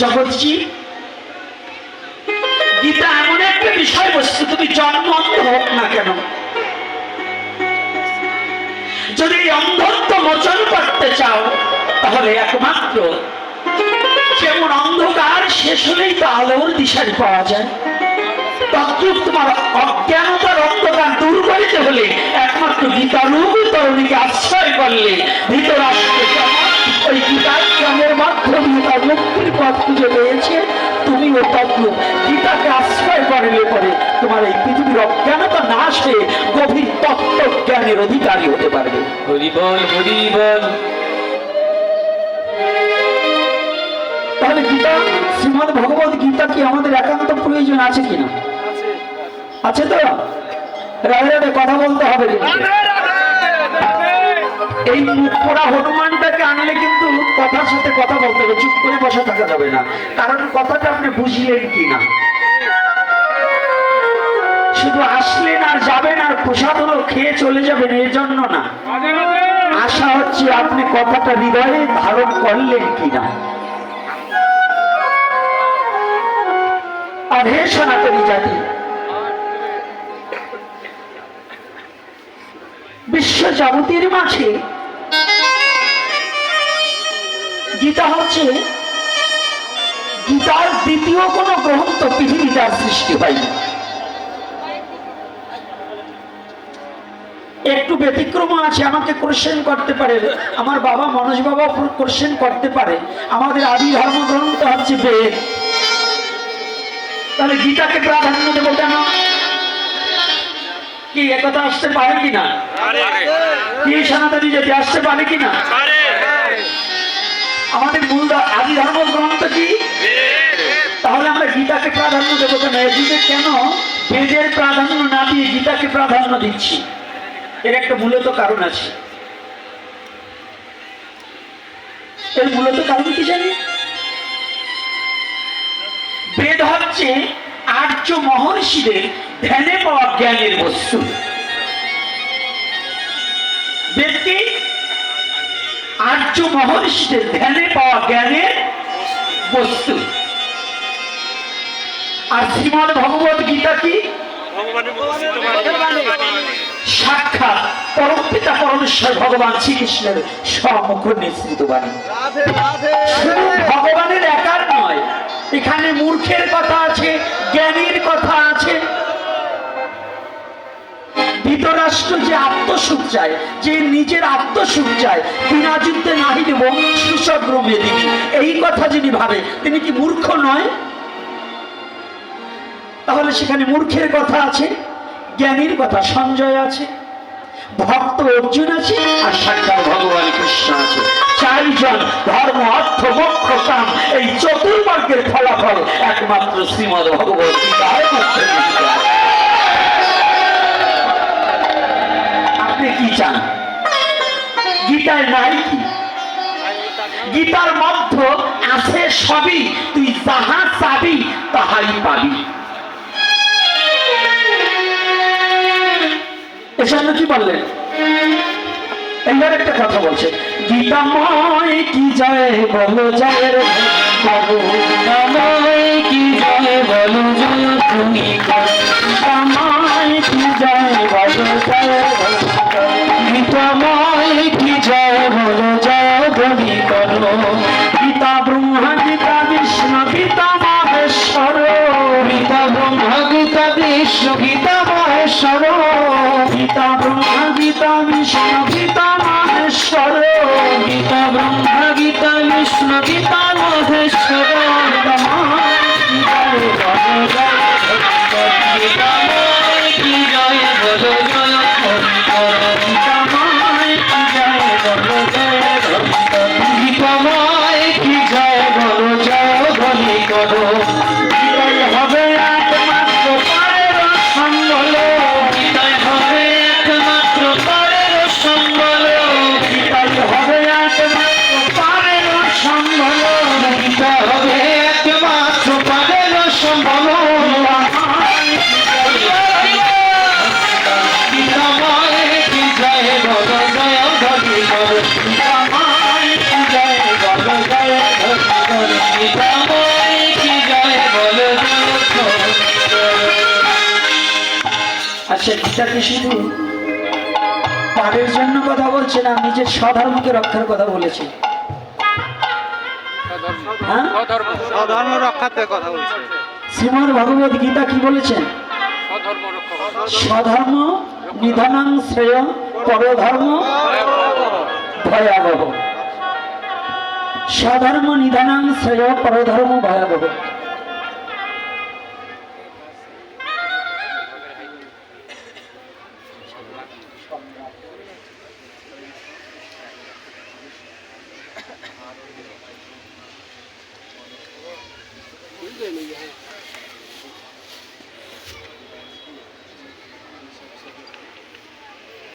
জগৎজি গীতা এমন একটা বিষয়বস্তু, তুমি জন্ম অন্ধ হোক না কেন। যদি অন্ধত্ব মোচন করতে চাও, তাহলে একমাত্র যেমন অন্ধকার শেষ হলেই তো আলোর দিশারি পাওয়া যায়। তদ্রুপ তোমার অজ্ঞানতার অন্ধকার দূর করিতে হলে একমাত্র গীতারূপ তরণীকে আশ্রয় করলে যেমন ওই গীতার মাধ্যমে তার মুক্তির পথ খুঁজে পেয়েছে তুমি ও তদ্রুপ গীতাকে আশ্রয় করিলে পরে তোমার এই পৃথিবীর অজ্ঞানতা নাশ হয়ে গভীর তত্ত্ব জ্ঞানের অধিকারী হতে পারবে। হরি বল হরি বল। তাহলে গীতা শ্রীমদ ভগবত গীতা কি আমাদের একান্ত প্রয়োজন আছে কিনা? আছে। তো? রাধে কথা বলতে হবে। এই মুখ পোড়া হনুমানটাকে আনলে কিন্তু কথার সাথে কথা বলতে হবে, চুপ করে বসে থাকা যাবে না। কারণ কথাটা আপনি বুঝলেন কিনা? শুধু আসলেন আর যাবেন আর প্রসাদ হলো, খেয়ে চলে যাবেন এর জন্য না। আশা হচ্ছে আপনি কথাটা হৃদয়ে ধারণ করলেন কিনা। আর হে সনাতনী জাতি, বিশ্ব জগতের মাঝে গীতা হচ্ছে গীতার দ্বিতীয় কোন গ্রন্থ পৃথিবীতে আর সৃষ্টি হয়নি। একটু ব্যতিক্রম আছে আমাকে কোশ্চেন করতে পারে। আমার বাবা মনোজ বাবা কোশ্চেন করতে পারে। আমাদের আদি ধর্মগ্রন্থ হচ্ছে বেদ। তাহলে গীতাকে প্রাধান্য দেবো কেন? কি একথা আসতে পারে কিনা? কি সনাতনী যদি আসতে পারে কিনা? আমাদের মূল আদি ধর্ম গ্রন্থ কি? তাহলে আমরা গীতাকে প্রাধান্য দেবো কেন? এদিকে কেন বেদের প্রাধান্য না দিয়ে গীতাকে প্রাধান্য দিচ্ছি? এর একটা মূলত কারণ আছে। এর মূলত কারণ কি জানি? বেদ হচ্ছে আর্য মহর্ষিদের ধ্যানে পাওয়া জ্ঞানের বস্তু। ব্যক্তি আর্য মহর্ষিদের ধ্যানে পাওয়া জ্ঞানের বস্তু। আর শ্রীমদ ভগবত গীতা কি? সাক্ষাৎ পরম পিতা পরমেশ্বর ভগবান শ্রীকৃষ্ণের সম্মুখ নিঃসৃত বাণী। শুধু ভগবানের একার নয়, এখানে মূর্খের কথা আছে, জ্ঞানীর ধৃতরাষ্ট্র যে আত্মসুখ চায়, যে নিজের আত্মসুখ চায়, বিনা যুদ্ধে নাহি দেব সুশগ্র মেদিনী। এই কথা যিনি ভাবে, তিনি কি মূর্খ নয়? তাহলে সেখানে মূর্খের কথা আছে, জ্ঞানীর কথা সঞ্জয় আছে, ভক্ত অর্জুন আছে, আর সাক্ষাৎ ভগবান কৃষ্ণ আছে। চারজন ধর্ম, অর্থ, মোক্ষ, কাম, এই চতুর্বর্গের ফলাফল একমাত্র শ্রীমদ ভগবত গীতায় চান গীতায় নাই কি? গীতার মধ্য আছে সবই, তুই যাহা চাবি তাহাই পাবি। কি বললেন? এইবার একটা কথা বলছে। গীতাময় কি জয় বলো জয়ের আমায় কি জয় বলো জয় তুমি গীতা বিষ্ণু, গীতা মহেশ্বর, গীতা ব্রহ্মা, গীতা বিষ্ণু, গীতা মহেশ্বর, গীতা ব্রহ্মা গীতা বিষ্ণু গীতা মহেশ্বর গীতাময় কি শুধু পারের জন্য কথা বলছে না নিজের স্বধর্মকে রক্ষার কথা বলেছে। হ্যাঁ? ধর্ম রক্ষাতে কথা বলছে। শ্রীমদ ভগবত গীতা কি বলেছেন? স্বধর্ম নিধনাং শ্রেয় পরধর্ম ভয়াবহ। স্বধর্ম নিধনাং শ্রেয় পরধর্ম ভয়াবহ। 这里边。